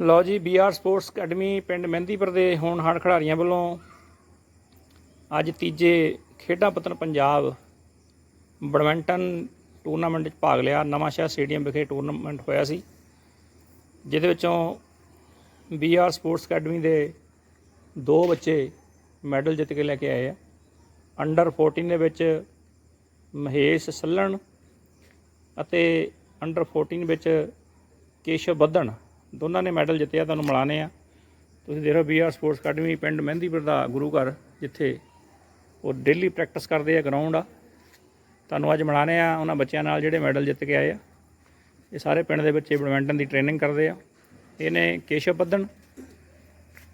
ਲਓ ਜੀ BR sports academy ਪਿੰਡ ਮਹਿੰਦੀਪੁਰ ਦੇ ਹੋਣਹਾਰ ਖਿਡਾਰੀਆਂ ਵੱਲੋਂ ਅੱਜ ਤੀਜੇ ਖੇਡਾਂ ਪਤਨ ਪੰਜਾਬ ਬੈਡਮਿੰਟਨ ਟੂਰਨਾਮੈਂਟ ਵਿੱਚ ਭਾਗ ਲਿਆ। ਨਵਾਂਸ਼ਹਿਰ ਸਟੇਡੀਅਮ ਵਿਖੇ ਟੂਰਨਾਮੈਂਟ ਹੋਇਆ ਸੀ, ਜਿਹਦੇ ਵਿੱਚੋਂ ਬੀਆਰ ਸਪੋਰਟਸ ਅਕੈਡਮੀ ਦੇ ਦੋ ਬੱਚੇ ਮੈਡਲ ਜਿੱਤ ਕੇ ਲੈ ਕੇ ਆਏ ਆ। ਅੰਡਰ 14 ਦੇ ਵਿੱਚ ਮਹੇਸ਼ ਸੱਲਣ ਅਤੇ ਅੰਡਰ 14 ਵਿੱਚ ਕੇਸ਼ਵ ਬੱਧਣ ਦੋਨਾਂ ਨੇ ਮੈਡਲ ਜਿੱਤਿਆ ਤੁਹਾਨੂੰ ਮਿਲਾਨੇ ਆ। ਤੁਸੀਂ ਦੇਖ ਬੀਆਰ ਸਪੋਰਟਸ ਅਕੈਡਮੀ ਪਿੰਡ ਮਹਿੰਦੀਪੁਰ ਦਾ ਗੁਰੂ ਘਰ ਜਿੱਥੇ ਉਹ ਡੇਲੀ ਪ੍ਰੈਕਟਿਸ ਕਰਦੇ ਆ ਗਰਾਊਂਡ ਆ। ਤੁਹਾਨੂੰ ਅੱਜ ਮਿਲਾਨੇ ਆ ਉਹਨਾਂ ਬੱਚਿਆਂ ਨਾਲ ਜਿਹੜੇ ਮੈਡਲ ਜਿੱਤ ਕੇ ਆਏ ਆ। ਇਹ ਸਾਰੇ ਪਿੰਡ ਦੇ ਬੱਚੇ ਬੈਡਮਿੰਟਨ ਦੀ ਟ੍ਰੇਨਿੰਗ ਕਰਦੇ ਆ। ਇਹਨੇ ਕੇਸ਼ਵ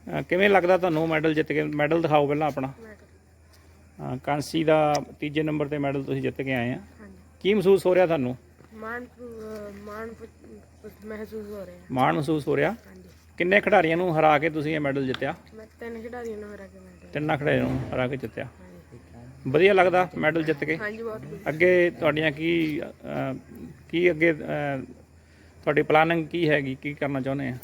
ਅਹ ਕਿਵੇਂ ਲੱਗਦਾ ਤੁਹਾਨੂੰ ਮੈਡਲ ਜਿੱਤ ਕੇ ਮੈਡਲ ਦਿਖਾਓ ਪਹਿਲਾਂ ਆਪਣਾ? ਕਾਂਸੀ ਦਾ ਤੀਜੇ ਨੰਬਰ ਤੇ ਮੈਡਲ ਤੁਸੀਂ ਜਿੱਤ ਕੇ ਆਏ ਆ। ਕੀ ਮਹਿਸੂਸ ਹੋ ਰਿਹਾ ਤੁਹਾਨੂੰ? ਮਾਣ ਮਾਣ ਮਹਿਸੂਸ ਹੋ ਰਿਹਾ। ਮਾਣ ਮਹਿਸੂਸ ਹੋ ਰਿਹਾ? ਹਾਂਜੀ। ਕਿੰਨੇ ਖਿਡਾਰੀਆਂ ਨੂੰ ਹਰਾ ਕੇ ਤੁਸੀਂ ਇਹ ਮੈਡਲ ਜਿੱਤਿਆ? ਮੈਂ ਤਿੰਨ ਖਿਡਾਰੀਆਂ ਨੂੰ ਹਰਾ ਕੇ ਮੈਡਲ। ਤਿੰਨਾਂ ਖਿਡਾਰੀਆਂ ਨੂੰ ਹਰਾ ਕੇ ਜਿੱਤਿਆ। ਵਧੀਆ ਲੱਗਦਾ ਮੈਡਲ ਜਿੱਤ ਕੇ? ਹਾਂਜੀ ਬਹੁਤ ਵਧੀਆ। ਅੱਗੇ ਤੁਹਾਡੀਆਂ ਕੀ ਅਹ, ਕੀ ਅੱਗੇ ਅਹ, ਤੁਹਾਡੀ ਪਲਾਨਿੰਗ ਕੀ ਹੈਗੀ? ਕੀ ਕਰਨਾ ਚਾਹੁੰਦੇ ਆ?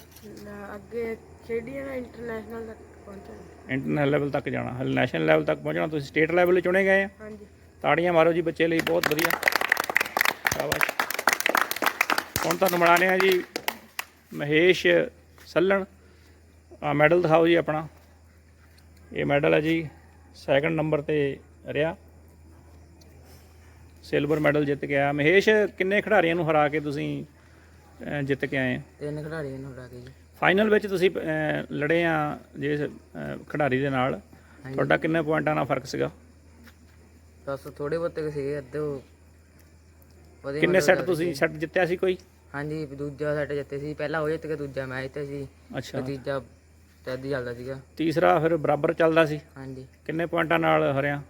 ਨਾ, ਅੱਗੇ ਖੇਡੀਆਂ ਨਾ ਇੰਟਰਨੈਸ਼ਨਲ ਤੱਕ ਪਹੁੰਚਾਂਗੇ ਇੰਟਰਨੈਸ਼ਨਲ ਲੈਵਲ ਤੱਕ ਜਾਣਾ। ਹਲੇ ਨੈਸ਼ਨਲ ਲੈਵਲ ਤੱਕ ਪਹੁੰਚਣਾ। ਤੁਸੀਂ ਸਟੇਟ ਲੈਵਲ 'ਤੇ ਚੁਣੇ ਗਏ ਆ। ਹਾਂਜੀ। ਤਾੜੀਆਂ ਮਾਰੋ ਜੀ ਬੱਚੇ ਲਈ। ਬਹੁਤ ਵਧੀਆ ਸ਼ਾਬਾਸ਼ ਹੁਣ ਤੁਹਾਨੂੰ ਮਿਲਾਨੇ ਆ ਜੀ ਮਹੇਸ਼ ਸੱਲਣ। ਆ ਮੈਡਲ ਦਿਖਾਓ ਜੀ ਆਪਣਾ। ਇਹ ਮੈਡਲ ਹੈ ਜੀ ਸੈਕੰਡ ਨੰਬਰ ਤੇ ਰਿਹਾ। ਸਿਲਵਰ ਮੈਡਲ ਜਿੱਤ ਕੇ ਆਇਆ। ਮਹੇਸ਼ ਕਿੰਨੇ ਖਿਡਾਰੀਆਂ ਨੂੰ ਹਰਾ ਕੇ ਤੁਸੀਂ ਜਿੱਤ ਕੇ ਆਏ? ਤਿੰਨ ਖਿਡਾਰੀਆਂ ਨੂੰ ਹਰਾ ਕੇ ਜੀ। ਫਾਈਨਲ ਵਿੱਚ ਤੁਸੀਂ ਲੜੇ ਆ ਜਿਸ ਖਿਡਾਰੀ ਦੇ ਨਾਲ। ਤੁਹਾਡਾ ਕਿੰਨੇ ਪੁਆਇੰਟਾਂ ਨਾਲ ਫ਼ਰਕ ਸੀਗਾ? ਬਸ ਥੋੜੇ ਬਹੁਤੇ ਸੀਗੇ ਅੱਧੇ ਕਿੰਨੇ ਸੈੱਟ ਦਾ ਤੁਸੀਂ ਸੈੱਟ ਜਿੱਤਿਆ ਸੀ ਕੋਈ? ਹਾਂਜੀ ਦੂਜਾ ਸੈੱਟ ਜਿੱਤੇ ਸੀ ਪਹਿਲਾ ਉਹ ਜਿੱਤ ਕੇ ਦੂਜਾ ਮੈਚ ਤੇ ਸੀ। ਅੱਛਾ। ਤੇ ਤੀਜਾ ਤੈਦੀ ਚੱਲਦਾ ਸੀਗਾ। ਤੀਸਰਾ ਫਿਰ ਬਰਾਬਰ ਚੱਲਦਾ ਸੀ? ਹਾਂਜੀ। ਕਿੰਨੇ ਪੁਆਇੰਟਾਂ ਨਾਲ ਹਰਿਆ?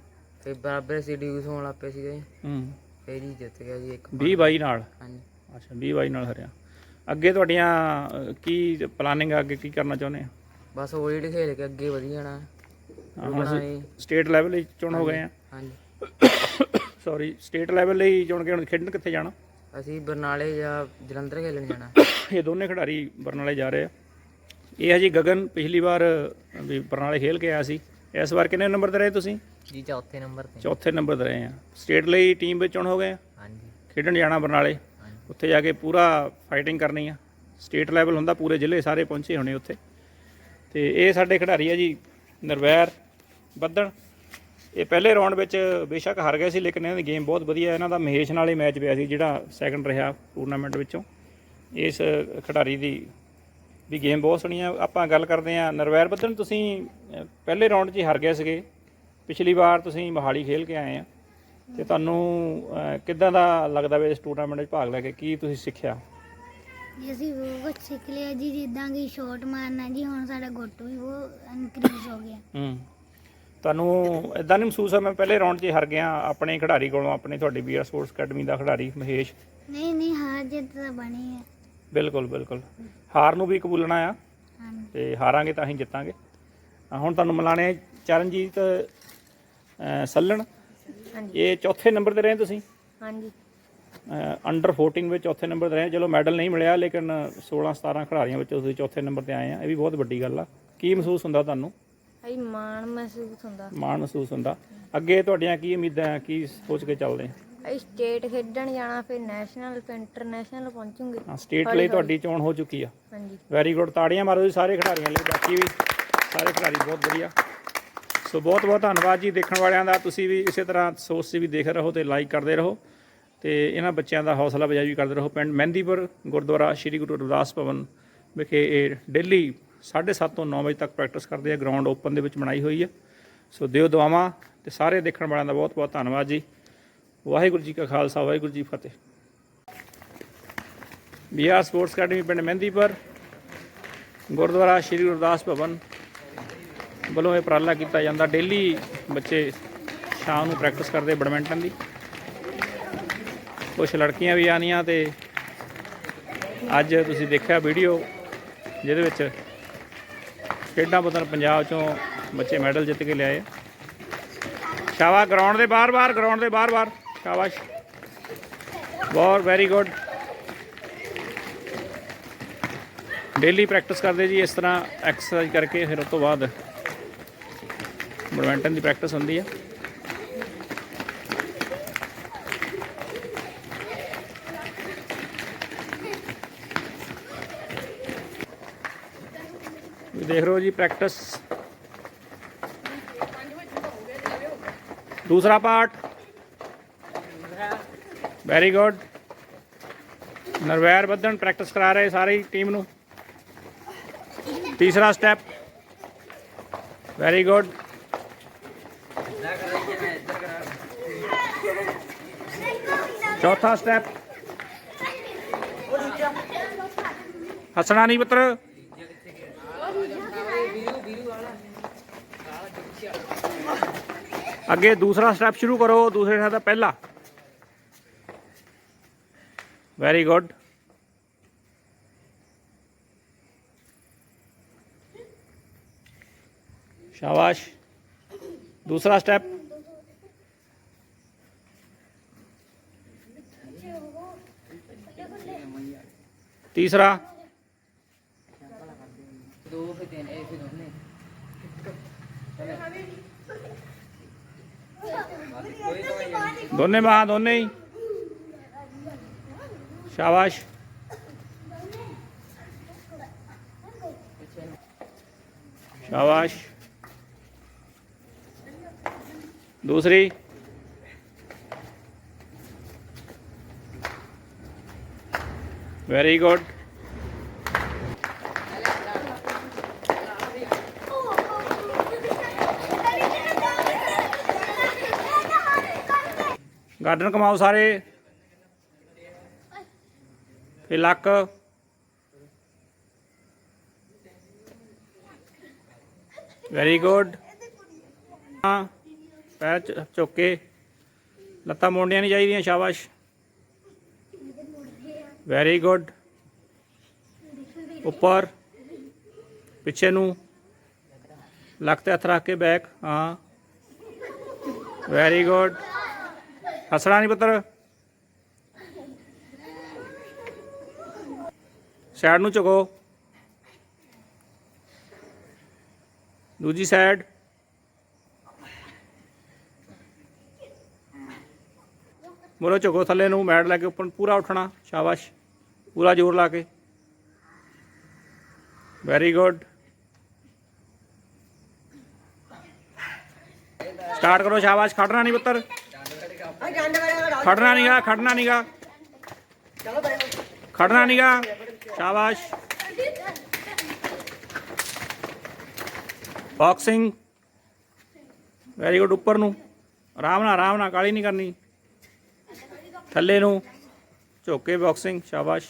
ਫਿਰ ਬਰਾਬਰ ਸੀ ਡਿਊਸ ਹੋਣ ਲੱਗ ਪਏ ਸੀਗੇ। ਹੂੰ। ਫਿਰ ਹੀ ਜਿੱਤ ਗਿਆ ਜੀ ਇੱਕ 20 22 ਨਾਲ? ਹਾਂਜੀ। ਅੱਛਾ 20 22 ਨਾਲ ਹਰਿਆ। ਅੱਗੇ ਤੁਹਾਡੀਆਂ ਅਹ, ਕੀ ਪਲਾਨਿੰਗ ਆ ਅੱਗੇ ਕੀ ਕਰਨਾ ਚਾਹੁੰਦੇ ਆ? ਬਸ ਹੋਲੀ ਖੇਲ ਕੇ ਅੱਗੇ ਵਧੀ ਜਾਣਾ। ਹੁਣ ਸਟੇਟ ਲੈਵਲ ਲਈ ਚੁਣ ਹੋ ਗਏ ਆ। ਹਾਂਜੀ। ਸੌਰੀ ਸਟੇਟ ਲੈਵਲ ਲਈ ਚੁਣ ਕੇ ਹੁਣ ਖੇਡਣ ਕਿੱਥੇ ਜਾਣਾ? ਅਸੀਂ ਬਰਨਾਲੇ ਜਾਂ ਜਲੰਧਰ ਖੇਲਣ ਜਾਣਾ। ਇਹ ਦੋਨੇ ਖਿਡਾਰੀ ਬਰਨਾਲੇ ਜਾ ਰਹੇ ਆ। ਇਹ ਹੈ ਜੀ ਗਗਨ ਪਿਛਲੀ ਵਾਰ ਵੀ ਬਰਨਾਲੇ ਖੇਲ ਕੇ ਆਇਆ ਸੀ। ਇਸ ਵਾਰ ਕਿੰਨੇ ਨੰਬਰ ਤੇ ਰਹੇ ਤੁਸੀਂ? ਜੀ ਚੌਥੇ ਨੰਬਰ ਤੇ। ਚੌਥੇ ਨੰਬਰ ਤੇ ਰਹੇ ਆ। ਸਟੇਟ ਲਈ ਟੀਮ ਵਿੱਚ ਚੁਣ ਹੋ ਗਏ ਆ? ਹਾਂਜੀ। ਖੇਡਣ ਜਾਣਾ ਬਰਨਾਲੇ। ਉੱਥੇ ਜਾ ਕੇ ਪੂਰਾ ਫਾਈਟਿੰਗ ਕਰਨੀ ਆ। ਸਟੇਟ ਲੈਵਲ ਹੁੰਦਾ ਪੂਰੇ ਜ਼ਿਲ੍ਹੇ ਸਾਰੇ ਪਹੁੰਚੇ ਹੋਣੇ ਉੱਥੇ। ਤੇ ਇਹ ਸਾਡੇ ਖਿਡਾਰੀ ਆ ਜੀ ਨਿਰਵੈਰ ਬੱਦਣ ਇਹ ਪਹਿਲੇ ਰਾਉਂਡ ਵਿੱਚ ਬੇਸ਼ੱਕ ਹਾਰ ਗਏ ਸੀ ਲੇਕਿਨ ਇਹਨਾਂ ਦੀ ਗੇਮ ਬਹੁਤ ਵਧੀਆ ਹੈ। ਇਹਨਾਂ ਦਾ ਮਹੇਸ਼ ਨਾਲ ਹੀ ਮੈਚ ਪਿਆ ਸੀ ਜਿਹੜਾ ਸੈਕੰਡ ਰਿਹਾ ਟੂਰਨਾਮੈਂਟ ਵਿੱਚੋਂ। ਇਸ ਖਿਡਾਰੀ ਦੀ ਵੀ ਗੇਮ ਬਹੁਤ ਸੋਹਣੀ ਆ ਆਪਾਂ ਗੱਲ ਕਰਦੇ ਆ ਨਿਰਵੈਰ ਬੱਦਣ ਤੁਸੀਂ ਪਹਿਲੇ ਰਾਉਂਡ 'ਚ ਹੀ ਹਾਰ ਗਏ ਸੀਗੇ। ਪਿਛਲੀ ਵਾਰ ਤੁਸੀਂ ਮੋਹਾਲੀ ਖੇਲ ਕੇ ਆਏ ਆ ਤੇ ਤੁਹਾਨੂੰ ਕਿੱਦਾਂ ਦਾ ਲੱਗਦਾ ਵੇ ਇਸ ਟੂਰਨਾਮੈਂਟ ਵਿੱਚ ਭਾਗ ਲੈ ਕੇ? ਕੀ ਤੁਸੀਂ ਸਿੱਖਿਆ? ਜੀ ਅਸੀਂ ਬਹੁਤ ਕੁਝ ਸਿੱਖ ਲਿਆ ਜੀ। ਜਿੱਦਾਂ ਕਿ ਸ਼ਾਟ ਮਾਰਨਾ ਜੀ ਹੁਣ ਸਾਡਾ ਗੁੱਟ ਵੀ ਬਹੁਤ ਇਨਕਰੀਜ਼ ਹੋ ਗਿਆ। ਹੂੰ। ਤੁਹਾਨੂੰ ਇਦਾਂ ਨਹੀਂ ਮਹਿਸੂਸ ਹੋਇਆ ਮੈਂ ਪਹਿਲੇ ਰਾਉਂਡ 'ਚ ਹੀ ਹਾਰ ਗਿਆ ਆਪਣੇ ਖਿਡਾਰੀ ਕੋਲੋਂ ਆਪਣੇ ਤੁਹਾਡੀ ਬੀਆਰ ਸਪੋਰਟਸ ਅਕੈਡਮੀ ਦਾ ਖਿਡਾਰੀ ਮਹੇਸ਼। ਨਹੀਂ ਨਹੀਂ ਹਾਰ ਜਿੱਤ ਤਾਂ ਬਣੀ ਹੈ। ਬਿਲਕੁਲ ਬਿਲਕੁਲ। ਹਾਰ ਨੂੰ ਵੀ ਕਬੂਲਣਾ ਆ ਤੇ ਹਾਰਾਂਗੇ ਤਾਂ ਹੀ ਜਿੱਤਾਂਗੇ। ਹੁਣ ਤੁਹਾਨੂੰ ਮਿਲਾਣੇ ਆ ਚਰਨਜੀਤ ਸੱਲਣ। ਹਾਂਜੀ। ਇਹ ਚੌਥੇ ਨੰਬਰ ਤੇ ਰਹੇ ਤੁਸੀਂ? ਹਾਂਜੀ। ਅੰਡਰ 14 ਵਿੱਚ ਚੌਥੇ ਨੰਬਰ ਤੇ ਰਹੇ। ਚਲੋ ਮੈਡਲ ਨਹੀਂ ਮਿਲਿਆ ਲੇਕਿਨ 16 17 ਖਿਡਾਰੀਆਂ ਵਿੱਚ ਤੁਸੀਂ ਚੌਥੇ ਨੰਬਰ ਤੇ ਆਏ ਆ। ਇਹ ਵੀ ਬਹੁਤ ਵੱਡੀ ਗੱਲ ਆ। ਕੀ ਮਹਿਸੂਸ ਹੁੰਦਾ ਤੁਹਾਨੂੰ? ਭਾਈ ਮਾਣ ਮਹਿਸੂਸ ਹੁੰਦਾ। ਮਾਣ ਮਹਿਸੂਸ ਹੁੰਦਾ। ਅੱਗੇ ਤੁਹਾਡੀਆਂ ਕੀ ਉਮੀਦਾਂ ਆ? ਕੀ ਸੋਚ ਕੇ ਚੱਲਦੇ? ਆ ਭਾਈ ਸਟੇਟ ਖੇਡਣ ਜਾਣਾ ਫਿਰ ਨੈਸ਼ਨਲ ਫਿਰ ਇੰਟਰਨੈਸ਼ਨਲ ਪਹੁੰਚੂਗੇ। ਹਾਂ ਸਟੇਟ ਲਈ ਤੁਹਾਡੀ ਚੋਣ ਹੋ ਚੁੱਕੀ ਆ। ਹਾਂਜੀ। ਵੈਰੀ ਗੁੱਡ ਤਾੜੀਆਂ ਮਾਰੋ ਜੀ ਸਾਰੇ ਖਿਡਾਰੀਆਂ ਲਈ। ਬਾਕੀ ਵੀ ਸਾਰੇ ਖਿਡਾਰੀ ਬਹੁਤ ਵਧੀਆ। ਸੋ ਬਹੁਤ ਬਹੁਤ ਧੰਨਵਾਦ ਜੀ ਦੇਖਣ ਵਾਲਿਆਂ ਦਾ। ਤੁਸੀਂ ਵੀ ਇਸੇ ਤਰ੍ਹਾਂ ਸੋਚ ਸੀ ਵੀ ਦੇਖ ਰਹੋ ਤੇ ਲਾਈਕ ਕਰਦੇ ਰਹੋ। ਤੇ ਇਹਨਾਂ ਬੱਚਿਆਂ ਦਾ ਹੌਸਲਾ ਅਫਜ਼ਾਈ ਵੀ ਕਰਦੇ ਰਹੋ। ਪਿੰਡ ਮਹਿੰਦੀਪੁਰ ਗੁਰਦੁਆਰਾ ਸ੍ਰੀ ਗੁਰੂ ਰਵਿਦਾਸ ਭਵਨ ਵਿਖੇ ਇਹ ਡੇਲੀ 7:30 ਤੋਂ 9 ਵਜੇ ਤੱਕ ਪ੍ਰੈਕਟਿਸ ਕਰਦੇ ਆ। ਗਰਾਊਂਡ ਓਪਨ ਦੇ ਵਿੱਚ ਬਣਾਈ ਹੋਈ ਹੈ ਸੋ ਦਿਓ ਦੁਆਵਾਂ ਤੇ ਸਾਰੇ ਦੇਖਣ ਵਾਲਿਆਂ ਦਾ ਬਹੁਤ ਬਹੁਤ ਧੰਨਵਾਦ ਜੀ। ਵਾਹਿਗੁਰੂ ਜੀ ਕਾ ਖਾਲਸਾ, ਵਾਹਿਗੁਰੂ ਜੀ ਫਤਿਹ। ਬੀਆਰ ਸਪੋਰਟਸ ਅਕੈਡਮੀ ਪਿੰਡ ਮਹਿੰਦੀਪੁਰ ਗੁਰਦੁਆਰਾ ਸ੍ਰੀ ਗੁਰਦਾਸ ਭਵਨ ਵੱਲੋਂ ਇਹ ਉਪਰਾਲਾ ਕੀਤਾ ਜਾਂਦਾ। ਡੇਲੀ ਬੱਚੇ ਸ਼ਾਮ ਨੂੰ ਪ੍ਰੈਕਟਿਸ ਕਰਦੇ ਬੈਡਮਿੰਟਨ ਦੀ। ਕੁਝ ਲੜਕੀਆਂ ਵੀ ਆਨੀਆਂ ਤੇ ਅੱਜ ਤੁਸੀਂ ਦੇਖਿਆ ਵੀਡੀਓ ਜਿਹਦੇ ਵਿੱਚ ਖੇਡਾਂ ਪਤਨ ਪੰਜਾਬ ਚੋਂ ਬੱਚੇ ਮੈਡਲ ਜਿੱਤ ਕੇ ਲਿਆਏ। ਸ਼ਾਬਾਸ਼ ਗਰਾਊਂਡ ਦੇ ਬਾਹਰ-ਬਾਹਰ ਗਰਾਊਂਡ ਦੇ ਬਾਹਰ-ਬਾਹਰ ਸ਼ਾਬਾਸ਼। ਬਹੁਤ ਵੈਰੀ ਗੁੱਡ ਡੇਲੀ ਪ੍ਰੈਕਟਿਸ ਕਰਦੇ ਜੀ, ਇਸ ਤਰ੍ਹਾਂ ਐਕਸਰਸਾਈਜ਼ ਕਰਕੇ ਫਿਰ ਉਸ ਤੋਂ ਬਾਅਦ। ਬੈਡਮਿੰਟਨ ਦੀ ਪ੍ਰੈਕਟਿਸ ਹੁੰਦੀ ਹੈ ਦੇਖ ਰਹੇ ਜੀ ਪ੍ਰੈਕਟਿਸ ਦੂਸਰਾ ਪਾਰਟ ਵੈਰੀ ਗੁੱਡ ਨਰਵੈਰ ਬੱਦਨ ਪ੍ਰੈਕਟਿਸ ਕਰਾ ਰਹੇ ਸਾਰੀ ਟੀਮ ਨੂੰ। ਤੀਸਰਾ ਸਟੈਪ ਵੈਰੀ ਗੁੱਡ ਚੌਥਾ ਸਟੈਪ ਹੱਸਣਾ ਨਹੀਂ ਪੁੱਤਰ। ਅੱਗੇ ਦੂਸਰਾ ਸਟੈਪ ਸ਼ੁਰੂ ਕਰੋ, ਦੂਸਰੇ ਸਟੈਪ ਦਾ ਪਹਿਲਾ। ਵੈਰੀ ਗੁੱਡ ਸ਼ਾਬਾਸ਼। ਦੂਸਰਾ ਸਟੈਪ ਤੀਸਰਾ। ਦੋ ਫਿਰ ਤਿੰਨ, ਇਹ ਫਿਰ ਦੋਨੇ ਦੋਨੇ ਬਾਹਾਂ ਦੋਨੇ ਹੀ ਸ਼ਾਬਾਸ਼ ਸ਼ਾਬਾਸ਼ ਦੂਸਰੀ ਵੈਰੀ ਗਾਰਡਨ ਕਮਾਓ ਸਾਰੇ। ਫਿਰ ਲੱਕ। ਵੈਰੀ ਗੁੱਡ ਹਾਂ, ਪੈਰ ਝੁੱਕ ਕੇ। ਲੱਤਾਂ ਮੋੜਨੀਆਂ ਨਹੀਂ ਚਾਹੀਦੀਆਂ, ਸ਼ਾਬਾਸ਼। ਵੈਰੀ ਗੁੱਡ ਉੱਪਰ। ਪਿੱਛੇ ਨੂੰ। ਲੱਕ ਤੇ ਹੱਥ ਰੱਖ ਕੇ ਬੈਕ। ਹਾਂ। ਵੈਰੀ ਗੁੱਡ ਹੱਸਣਾ ਨਹੀਂ ਪੁੱਤਰ। ਸਾਈਡ ਨੂੰ ਝੁਕੋ। ਦੂਜੀ ਸਾਈਡ ਮੋਰੋ ਝੁਕੋ ਥੱਲੇ ਨੂੰ, ਮੈਟ ਲੈ ਕੇ ਉੱਪਰ ਪੂਰਾ ਉੱਠਣਾ, ਸ਼ਾਬਾਸ਼। ਪੂਰਾ ਜ਼ੋਰ ਲਾ ਕੇ। ਵੈਰੀ ਗੁੱਡ ਸਟਾਰਟ ਕਰੋ, ਸ਼ਾਬਾਸ਼। ਖੜਨਾ ਨਹੀਂ ਪੁੱਤਰ। ਖੜਨਾ ਨਹੀਂਗਾ ਖੜਨਾ ਨਹੀਂਗਾ ਖੜਨਾ ਨਹੀਂਗਾ ਸ਼ਾਬਾਸ਼। ਬਾਕਸਿੰਗ ਵੈਰੀ ਗੁੱਡ ਉੱਪਰ ਨੂੰ। ਆਰਾਮ ਨਾਲ ਆਰਾਮ ਨਾਲ ਕਾਲੀ ਨਹੀਂ ਕਰਨੀ। ਥੱਲੇ ਨੂੰ। ਝੁੱਕ ਕੇ ਬਾਕਸਿੰਗ ਸ਼ਾਬਾਸ਼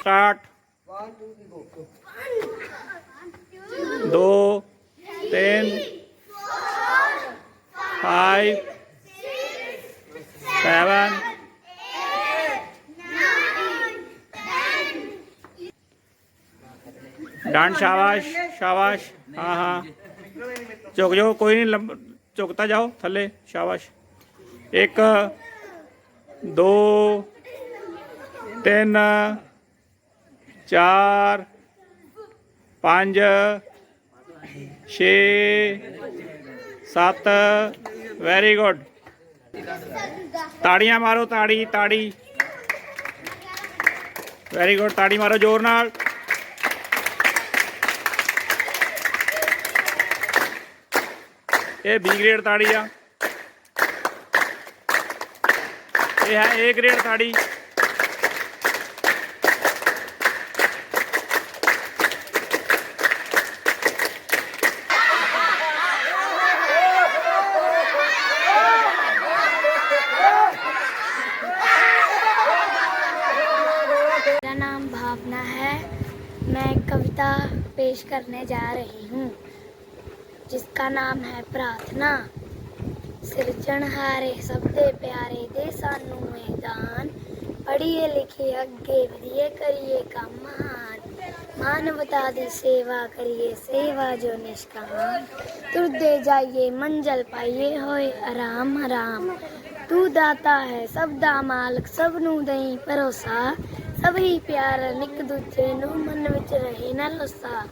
ਸਟਾਰਟ 2 3 ten, five, seven, डांड शाबाश शाबाश हाँ हाँ। चुक जाओ कोई नहीं लंब चुकता जाओ थले शाबाश एक दो तीन चार पाँच 6 7 ਵੈਰੀ ਗੁੱਡ ਤਾੜੀਆਂ ਮਾਰੋ, ਤਾੜੀ ਤਾੜੀ। ਵੈਰੀ ਗੁੱਡ ਤਾੜੀ ਮਾਰੋ, ਜ਼ੋਰ ਨਾਲ। ਇਹ ਬੀ ਗ੍ਰੇਡ ਤਾੜੀ ਆ। ਇਹ ਹੈ ਏ ਗ੍ਰੇਡ ਤਾੜੀ। पेश करने जा रही हूँ जिसका नाम है प्रार्थना ਸਿਰਜਣਹਾਰੇ ਸਭ ਦੇ ਪਿਆਰੇ ਦੇ ਸਾਨੂੰ ਮੈਦਾਨ ਪੜ੍ਹੀਏ ਲਿਖੀਏ ਅੱਗੇ ਵਧੀਏ ਕਰੀਏ ਕੰਮ ਮਹਾਨ ਮਾਨਵਤਾ ਦੀ ਸੇਵਾ ਕਰੀਏ ਸੇਵਾ ਜੋ ਨਿਸ਼ਕਾਮ ਤੁਰਦੇ ਜਾਈਏ ਮੰਜ਼ਲ ਪਾਈਏ ਹੋਏ ਆਰਾਮ ਆਰਾਮ ਤੂੰ ਦਾਤਾ ਹੈ ਸਭ ਦਾ ਮਾਲਕ ਸਭ ਨੂੰ ਦੇਈ ਭਰੋਸਾ ਸਭ ਹੀ ਪਿਆਰ ਨਿਕ ਦੂਜੇ ਨੂੰ ਮਨ ਵਿੱਚ ਰਹੇ ਨਾ ਲੋਸਾ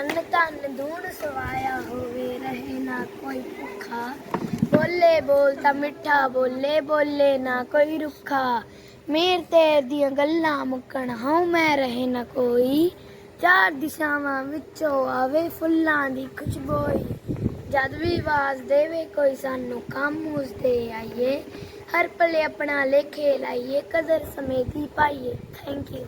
ਅੰਨ ਧਨ ਦੂਣ ਸਵਾਇਆ ਹੋਵੇ, ਰਹੇ ਨਾ ਕੋਈ ਭੁੱਖਾ। ਬੋਲੇ ਬੋਲ ਤਾਂ ਮਿੱਠਾ, ਬੋਲੇ ਬੋਲੇ ਨਾ ਕੋਈ ਰੁੱਖਾ। ਮੇਰ ਤੇ ਦੀਆਂ ਗੱਲਾਂ ਮੁੱਕਣ, ਹਉ ਮੈਂ ਰਹੇ ਨਾ ਕੋਈ। ਚਾਰ ਦਿਸ਼ਾਵਾਂ ਵਿੱਚੋਂ ਆਵੇ ਫੁੱਲਾਂ ਦੀ ਖੁਸ਼ਬੋਈ। ਜਦ ਵੀ ਆਵਾਜ਼ ਦੇਵੇ ਕੋਈ ਸਾਨੂੰ, ਕੰਮ ਉਸਦੇ ਆਈਏ। ਹਰ ਪਲੇ ਆਪਣਾ ਲੇਖੇ ਲਾਈਏ ਕਦਰ ਸਮੇਂ ਦੀ ਪਾਈਏ। Thank you